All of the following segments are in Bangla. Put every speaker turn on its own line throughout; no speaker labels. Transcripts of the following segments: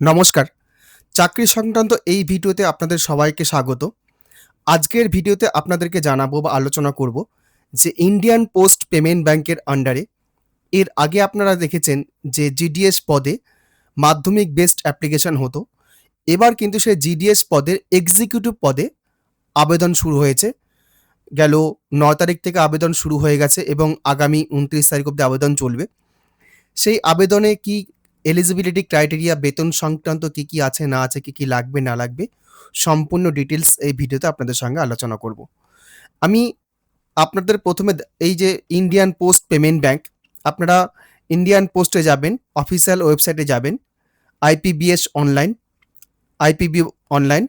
নমস্কার। চাকরি সংক্রান্ত এই ভিডিওতে আপনাদের সবাইকে স্বাগত। আজকের ভিডিওতে আপনাদেরকে জানাব বা আলোচনা করব যে ইন্ডিয়ান পোস্ট পেমেন্ট ব্যাংকের আন্ডারে এর আগে আপনারা দেখেছেন যে জিডিএস পদে মাধ্যমিক বেসড অ্যাপ্লিকেশন হতো। এবার কিন্তু সেই জিডিএস পদের এক্সিকিউটিভ পদে আবেদন শুরু হয়েছে। গেল ন তারিখ থেকে আবেদন শুরু হয়ে গেছে এবং আগামী উনত্রিশ তারিখ অব্দি আবেদন চলবে। সেই আবেদনে কি এলিজিবিলিটি ক্রাইটেরিয়া বেতন সংক্রান্ত কি কি আছে, না আছে, কি কি লাগবে, না লাগবে, সম্পূর্ণ ডিটেলস এই ভিডিওতে আপনাদের সঙ্গে আলোচনা করব। আমি আপনাদের প্রথমে এই যে ইন্ডিয়ান পোস্ট পেমেন্ট ব্যাংক আপনারা ইন্ডিয়ান পোস্টে যাবেন অফিসিয়াল ওয়েবসাইটে যাবেন আইপিবিএস অনলাইন আইপিবি অনলাইন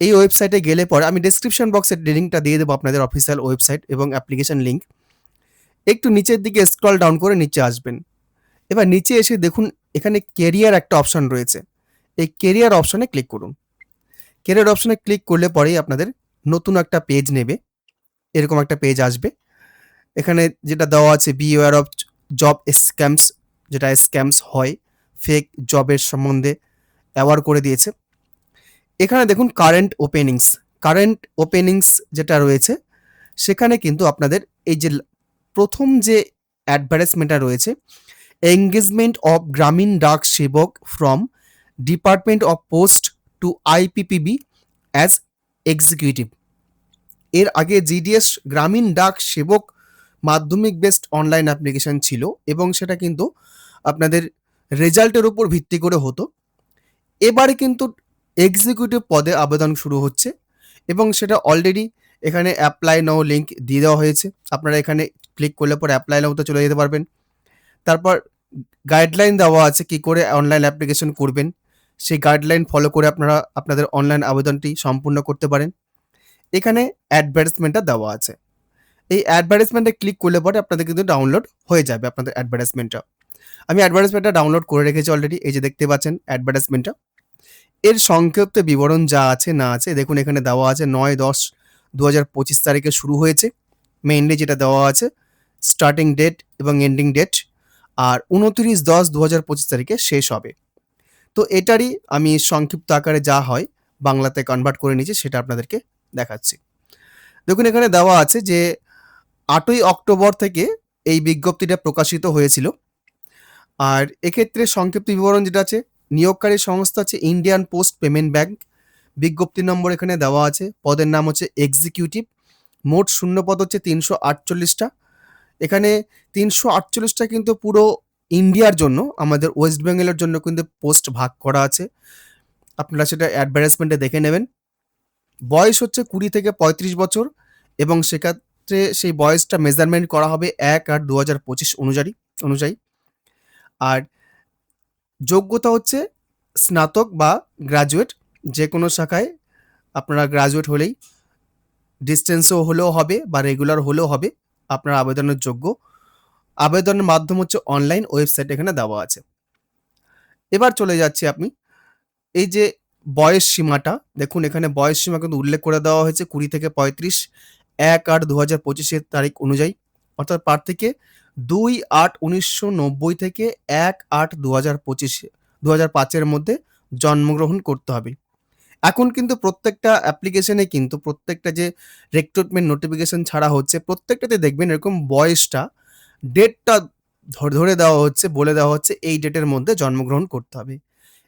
এই ওয়েবসাইটে গেলে পরে আমি ডেসক্রিপশন বক্সের লিঙ্কটা দিয়ে দেবো আপনাদের অফিসিয়াল ওয়েবসাইট এবং অ্যাপ্লিকেশন লিঙ্ক একটু নিচের দিকে স্ক্রল ডাউন করে নিচে আসবেন। এবার নিচে এসে দেখুন এখানে কেরিয়ার একটা অপশন রয়েছে। এই কেরিয়ার অপশনে ক্লিক করুন। কেরিয়ার অপশনে ক্লিক করলে পরেই আপনাদের নতুন একটা পেজ নেবে। এরকম একটা পেজ আসবে। এখানে যেটা দেওয়া আছে beware of job scams যেটা স্ক্যামস হয় ফেক জবের সম্বন্ধে অ্যাওয়ার করে দিয়েছে। এখানে দেখুন কারেন্ট ওপেনিংস কারেন্ট ওপেনিংস যেটা রয়েছে, সেখানে কিন্তু আপনাদের এই যে প্রথম যে অ্যাডভার্টাইজমেন্টটা রয়েছে engagement of Gramin Dak Sevak from department of post to IPPB as executive এর আগে জিডিএস গ্রামীণ ডাক সেবক মাধ্যমিক বেসড অনলাইন অ্যাপ্লিকেশন ছিল এবং সেটা কিন্তু আপনাদের রেজাল্টের উপর ভিত্তি করে হতো। এবারে কিন্তু এক্সিকিউটিভ পদে আবেদন শুরু হচ্ছে এবং সেটা অলরেডি এখানে অ্যাপ্লাই নাও লিঙ্ক দিয়ে দেওয়া হয়েছে। আপনারা এখানে ক্লিক করলে পর অ্যাপ্লাই নাওতে চলে যেতে পারবেন। তারপর গাইডলাইন দেওয়া আছে কি করে অনলাইন অ্যাপ্লিকেশন করবেন, সেই গাইডলাইন ফলো করে আপনারা আপনাদের অনলাইন আবেদনটি সম্পূর্ণ করতে পারেন। এখানে অ্যাডভার্টাইজমেন্টটা দেওয়া আছে। এই অ্যাডভার্টাইজমেন্টে ক্লিক করলে পরে আপনাদের কিন্তু ডাউনলোড হয়ে যাবে আপনাদের অ্যাডভার্টাইজমেন্টটা আমি অ্যাডভার্টাইজমেন্টটা ডাউনলোড করে রেখেছি অলরেডি এই যে দেখতে পাচ্ছেন অ্যাডভার্টাইজমেন্টটা এর সংক্ষিপ্ত বিবরণ যা আছে না আছে, দেখুন এখানে দেওয়া আছে নয় দশ দু হাজার পঁচিশ তারিখে শুরু হয়েছে। মেইনলি যেটা দেওয়া আছে স্টার্টিং ডেট এবং এন্ডিং ডেট আর উনত্রিশ দশ দু হাজার পঁচিশ তারিখে শেষ হবে। তো এটারই আমি সংক্ষিপ্ত আকারে যা হয় বাংলাতে কনভার্ট করে নিয়েছি সেটা আপনাদেরকে দেখাচ্ছি। দেখুন, এখানে দেওয়া আছে যে আটই অক্টোবর থেকে এই বিজ্ঞপ্তিটা প্রকাশিত হয়েছিল। আর এক্ষেত্রে সংক্ষিপ্ত বিবরণ যেটা আছে, নিয়োগকারী সংস্থা আছে ইন্ডিয়ান পোস্ট পেমেন্ট ব্যাংক বিজ্ঞপ্তি নম্বর এখানে দেওয়া আছে, পদের নাম হচ্ছে এক্সিকিউটিভ মোট শূন্য পদ হচ্ছে তিনশো আটচল্লিশটা। এখানে তিনশো আটচল্লিশটা কিন্তু পুরো ইন্ডিয়ার জন্য, আমাদের ওয়েস্ট বেঙ্গলের জন্য কিন্তু পোস্ট ভাগ করা আছে। আপনারা সেটা অ্যাডভার্টাইজমেন্টে দেখে নেবেন। বয়স হচ্ছে কুড়ি থেকে পঁয়ত্রিশ বছর এবং সেক্ষেত্রে সেই বয়সটা মেজারমেন্ট করা হবে এক আট দু হাজার পঁচিশ অনুযায়ী অনুযায়ী। আর যোগ্যতা হচ্ছে স্নাতক বা গ্রাজুয়েট, যে কোনো শাখায় আপনারা গ্রাজুয়েট হলেই, ডিস্টেন্সও হলেও হবে বা রেগুলার হলেও হবে। আপনার আবেদনের যোগ্য। আবেদনের মাধ্যম হচ্ছে অনলাইন ওয়েবসাইট এখানে দেওয়া আছে। এবার চলে যাচ্ছি আপনি। এই যে বয়স সীমাটা, দেখুন এখানে বয়স সীমা কিন্তু উল্লেখ করে দেওয়া হয়েছে কুড়ি থেকে পঁয়ত্রিশ, এক আট দু হাজার পঁচিশের তারিখ অনুযায়ী। অর্থাৎ প্রার্থীকে দুই আট উনিশশো নব্বই থেকে এক আট দু হাজার পঁচিশে দু হাজার পাঁচের মধ্যে জন্মগ্রহণ করতে হবে। এখন কিন্তু প্রত্যেকটা অ্যাপ্লিকেশনে কিন্তু প্রত্যেকটা যে রিক্রুটমেন্ট নোটিফিকেশন ছাড়া হচ্ছে, প্রত্যেকটাতে দেখবেন এরকম বয়সটা ডেটটা ধরে দেওয়া হচ্ছে, বলে দেওয়া হচ্ছে, এই ডেটের মধ্যে জন্মগ্রহণ করতে হবে।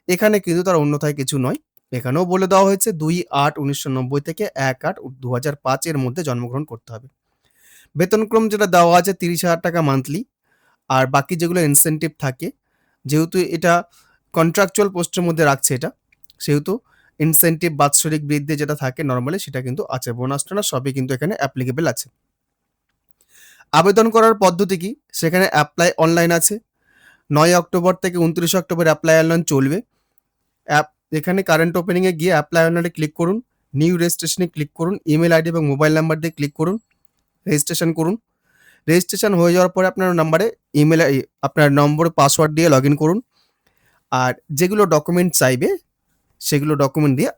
এখানে কিন্তু তার অন্যথায় কিছু নয়। এখানেও বলে দেওয়া হয়েছে দুই আট উনিশশো নব্বই থেকে এক আট দু হাজার পাঁচের মধ্যে জন্মগ্রহণ করতে হবে। বেতনক্রম যেটা দেওয়া আছে তিরিশ হাজার টাকা মান্থলি আর বাকি যেগুলো ইনসেন্টিভ থাকে, যেহেতু এটা কন্ট্রাকচুয়াল পোস্টের মধ্যে রাখছে এটা, সেহেতু ইনসেনটিভ বাৎসরিক বৃদ্ধি যেটা থাকে নর্মালি সেটা কিন্তু আছে। বোনাস টোনাস সবই কিন্তু এখানে অ্যাপ্লিকেবল আছে। আবেদন করার পদ্ধতি কি? সেখানে অ্যাপ্লাই অনলাইন আছে। নয় অক্টোবর থেকে উনত্রিশ অক্টোবর অ্যাপ্লাই অনলাইন চলবে। অ্যাপ এখানে কারেন্ট ওপেনিংয়ে গিয়ে অ্যাপ্লাই অনলাইনে ক্লিক করুন। নিউ রেজিস্ট্রেশনে ক্লিক করুন। ইমেল আইডি এবং মোবাইল নাম্বার দিয়ে ক্লিক করুন। রেজিস্ট্রেশন করুন। রেজিস্ট্রেশন হয়ে যাওয়ার পরে আপনার নাম্বারে ইমেল আপনার নম্বর পাসওয়ার্ড দিয়ে লগ ইন করুন। আর যেগুলো ডকুমেন্ট চাইবে সেগুলো ডকুমেন্ট দিয়ে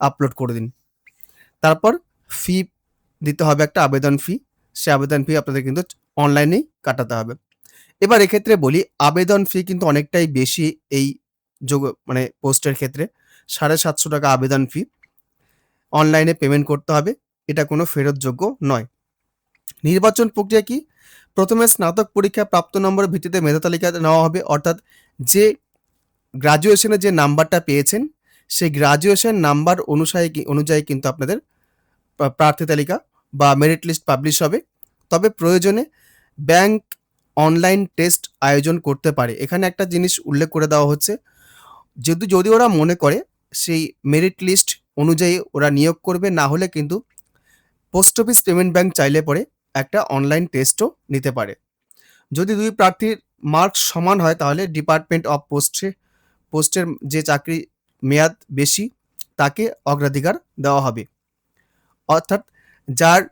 আপলোড করে দিন। তারপর ফি দিতে হবে একটা আবেদন ফি সে আবেদন ফি আপনাদের কিন্তু অনলাইনেই কাটাতে হবে। এবার এক্ষেত্রে বলি, আবেদন ফি কিন্তু অনেকটাই বেশি এই যোগ মানে পোস্টের ক্ষেত্রে। সাড়ে সাতশো টাকা আবেদন ফি অনলাইনে পেমেন্ট করতে হবে। এটা কোনো ফেরতযোগ্য নয়। নির্বাচন প্রক্রিয়া কি? প্রথমে স্নাতক পরীক্ষা প্রাপ্ত নম্বরের ভিত্তিতে মেধা তালিকাতে নেওয়া হবে। অর্থাৎ যে গ্রাজুয়েশনে যে নাম্বারটা পেয়েছেন সেই গ্রাজুয়েশন নাম্বার অনুসারে অনুযায়ী কিন্তু আপনাদের প্রার্থী তালিকা বা মেরিট লিস্ট পাবলিশ হবে। তবে প্রয়োজনে ব্যাংক অনলাইন টেস্ট আয়োজন করতে পারে। এখানে একটা জিনিস উল্লেখ করে দেওয়া হচ্ছে যদি যদি ওরা মনে করে সেই মেরিট লিস্ট অনুযায়ী ওরা নিয়োগ করবে, না হলে কিন্তু পোস্ট অফিস পেমেন্ট ব্যাংক চাইলে পরে একটা অনলাইন টেস্টও নিতে পারে। যদি দুই প্রার্থীর মার্কস সমান হয়, তাহলে ডিপার্টমেন্ট অফ পোস্টে পোস্টের যে চাকরি মেয়াদ বেশি, তাকে অগ্রাধিকার দেওয়া হবে। অর্থাৎ যার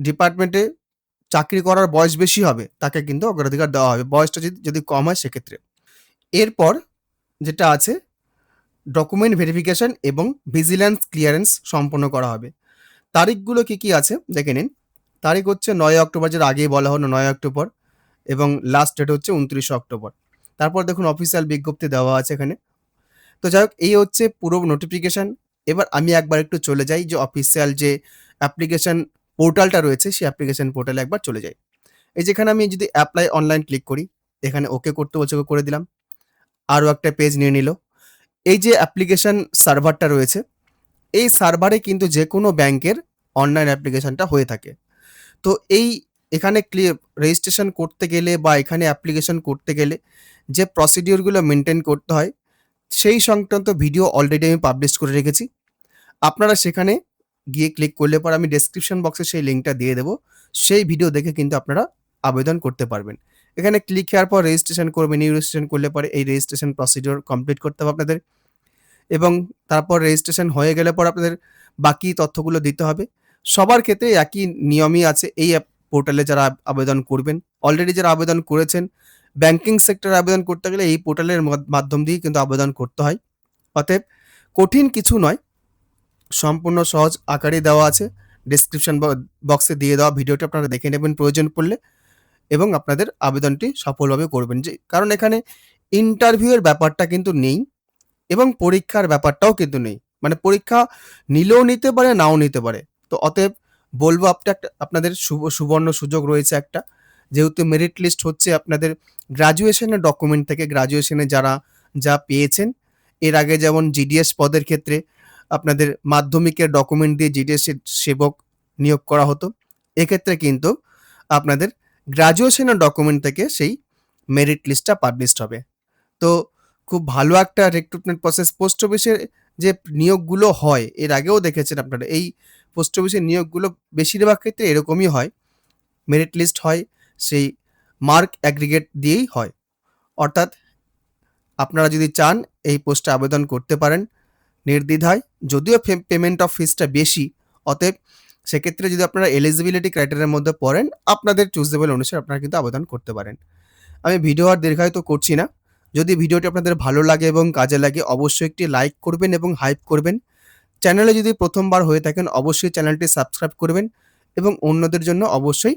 ডিপার্টমেন্টে চাকরি করার বয়স বেশি হবে, তাকে কিন্তু অগ্রাধিকার দেওয়া হবে। বয়সটা যদি যদি কম হয় সেক্ষেত্রে। এরপর যেটা আছে ডকুমেন্ট ভেরিফিকেশন এবং ভিজিল্যান্স ক্লিয়ারেন্স সম্পন্ন করা হবে। তারিখগুলো কি কি আছে, দেখে নিন। তারিখ হচ্ছে নয় অক্টোবর, যেটা আগেই বলা হলো নয় অক্টোবর, এবং লাস্ট ডেট হচ্ছে উনত্রিশে অক্টোবর। তারপর দেখুন অফিসিয়াল বিজ্ঞপ্তি দেওয়া আছে এখানে। তো যাই হোক এই হচ্ছে পুরো নোটিফিকেশান এবার আমি একবার একটু চলে যাই যে অফিসিয়াল যে অ্যাপ্লিকেশন পোর্টালটা রয়েছে, সেই অ্যাপ্লিকেশান পোর্টালে একবার চলে যাই। এই যেখানে আমি যদি অ্যাপ্লাই অনলাইন ক্লিক করি, এখানে ওকে করতে বলছে করে দিলাম। আরও একটা পেজ নিয়ে নিল। এই যে অ্যাপ্লিকেশন সার্ভারটা রয়েছে, এই সার্ভারে কিন্তু যে কোনো ব্যাংকের অনলাইন অ্যাপ্লিকেশনটা হয়ে থাকে। তো এই এখানে রেজিস্ট্রেশন করতে গেলে বা এখানে অ্যাপ্লিকেশন করতে গেলে যে প্রসিডিওরগুলো মেনটেন করতে হয় সেই সংক্রান্ত ভিডিও অলরেডি আমি পাবলিশ করে রেখেছি। আপনারা সেখানে গিয়ে ক্লিক করলে পর আমি ডেসক্রিপশন বক্সে সেই লিঙ্কটা দিয়ে দেবো। সেই ভিডিও দেখে কিন্তু আপনারা আবেদন করতে পারবেন। এখানে ক্লিক হওয়ার পর রেজিস্ট্রেশন করবেন নিউ রেজিস্ট্রেশন করলে পরে এই রেজিস্ট্রেশন প্রসিডিওর কমপ্লিট করতে হবে আপনাদের। এবং তারপর রেজিস্ট্রেশন হয়ে গেলে পর আপনাদের বাকি তথ্যগুলো দিতে হবে। সবার ক্ষেত্রে একই নিয়মই আছে, এই পোর্টালে যারা আবেদন করবেন। অলরেডি যারা আবেদন করেছেন ব্যাংকিং সেক্টরে আবেদন করতে গেলে এই পোর্টালের মাধ্যম দিয়ে কিন্তু আবেদন করতে হয়। অতএব কঠিন কিছু নয়, সম্পূর্ণ সহজ আকারে দেওয়া আছে। ডিসক্রিপশন বক্সে দিয়ে দেওয়া ভিডিওটা আপনারা দেখে নেবেন প্রয়োজন পড়লে এবং আপনাদের আবেদনটি সফলভাবে করবেন। যে কারণ এখানে ইন্টারভিউয়ের ব্যাপারটা কিন্তু নেই এবং পরীক্ষার ব্যাপারটাও কিন্তু নেই। মানে পরীক্ষা নিলেও নিতে পারে, নাও নিতে পারে। তো অতএব বলব আপনি একটা আপনাদের সুব- সুবর্ণ সুযোগ রয়েছে একটা। যেহেতু মেরিট লিস্ট হচ্ছে আপনাদের গ্রাজুয়েশনের ডকুমেন্ট থেকে গ্রাজুয়েশনে যারা যা পেয়েছেন, এর আগে যেমন জিডিএস পদের ক্ষেত্রে আপনাদের মাধ্যমিকের ডকুমেন্ট দিয়ে জিডিএস সেবক নিয়োগ করা হতো, এক্ষেত্রে কিন্তু আপনাদের গ্রাজুয়েশনের ডকুমেন্ট থেকে সেই মেরিট লিস্টটা পাবলিশড হবে। তো খুব ভালো একটা রিক্রুটমেন্ট প্রসেস পোস্ট অফিসের যে নিয়োগগুলো হয়, এর আগেও দেখেছেন আপনারা, এই পোস্ট অফিসের নিয়োগগুলো বেশিরভাগ ক্ষেত্রে এরকমই হয় মেরিট লিস্ট হয় সেই মার্ক অ্যাগ্রিগেট দিয়েই হয়। অর্থাৎ আপনারা যদি চান এই পোস্টে আবেদন করতে পারেন, নির্দ্বিধায়, যদিও পেমেন্ট অফ ফিসটা বেশি, অতএব সেক্ষেত্রে যদি আপনারা এলিজিবিলিটি ক্রাইটেরিয়ার মধ্যে পড়েন, আপনাদের চুজেবল অনুসারে আপনারা কিন্তু আবেদন করতে পারেন। আমি ভিডিও আর দীর্ঘায়িত করছি না। যদি ভিডিওটি আপনাদের ভালো লাগে এবং কাজে লাগে, অবশ্যই একটি লাইক করবেন এবং হাইপ করবেন। চ্যানেলে যদি প্রথমবার হয়ে থাকেন, অবশ্যই চ্যানেলটি সাবস্ক্রাইব করবেন এবং অন্যদের জন্য অবশ্যই